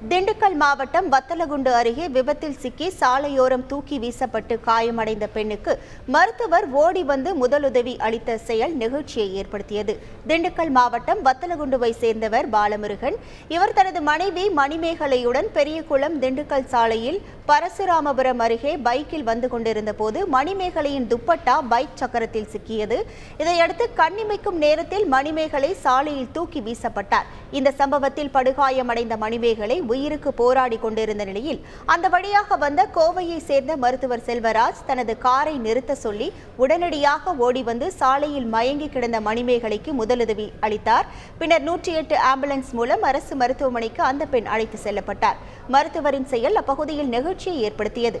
திண்டுக்கல் மாவட்டம் வத்தலகுண்டு அருகே விபத்தில் சிக்கி சாலையோரம் தூக்கி வீசப்பட்டு காயமடைந்த பெண்ணுக்கு மருத்துவர் ஓடி வந்து முதலுதவி அளித்த செயல் நிகழ்ச்சியை ஏற்படுத்தியது. திண்டுக்கல் மாவட்டம் வத்தலகுண்டுவை சேர்ந்தவர் பாலமுருகன். இவர் தனது மனைவி மணிமேகலையுடன் பெரியகுளம் திண்டுக்கல் சாலையில் பரசுராமபுரம் அருகே பைக்கில் வந்து கொண்டிருந்த போது மணிமேகலையின் துப்பட்டா பைக் சக்கரத்தில் சிக்கியது. இதையடுத்து கண்ணிமைக்கும் நேரத்தில் மணிமேகலை சாலையில் தூக்கி வீசப்பட்டார். இந்த சம்பவத்தில் படுகாயமடைந்த மணிமேகலை உயிருக்கு போராடி கொண்டிருந்த நிலையில் அந்த வழியாக வந்த கோவையை சேர்ந்த மருத்துவர் செல்வராஜ் தனது காரை நிறுத்த சொல்லி உடனடியாக ஓடி வந்து சாலையில் மயங்கி கிடந்த மணிமேகலைக்கு முதலுதவி அளித்தார். பின்னர் நூற்றி எட்டு ஆம்புலன்ஸ் மூலம் அரசு மருத்துவமனைக்கு அந்த பெண் அழைத்து செல்லப்பட்டார். மருத்துவரின் செயல் அப்பகுதியில் நெகிழ்ச்சியை ஏற்படுத்தியது.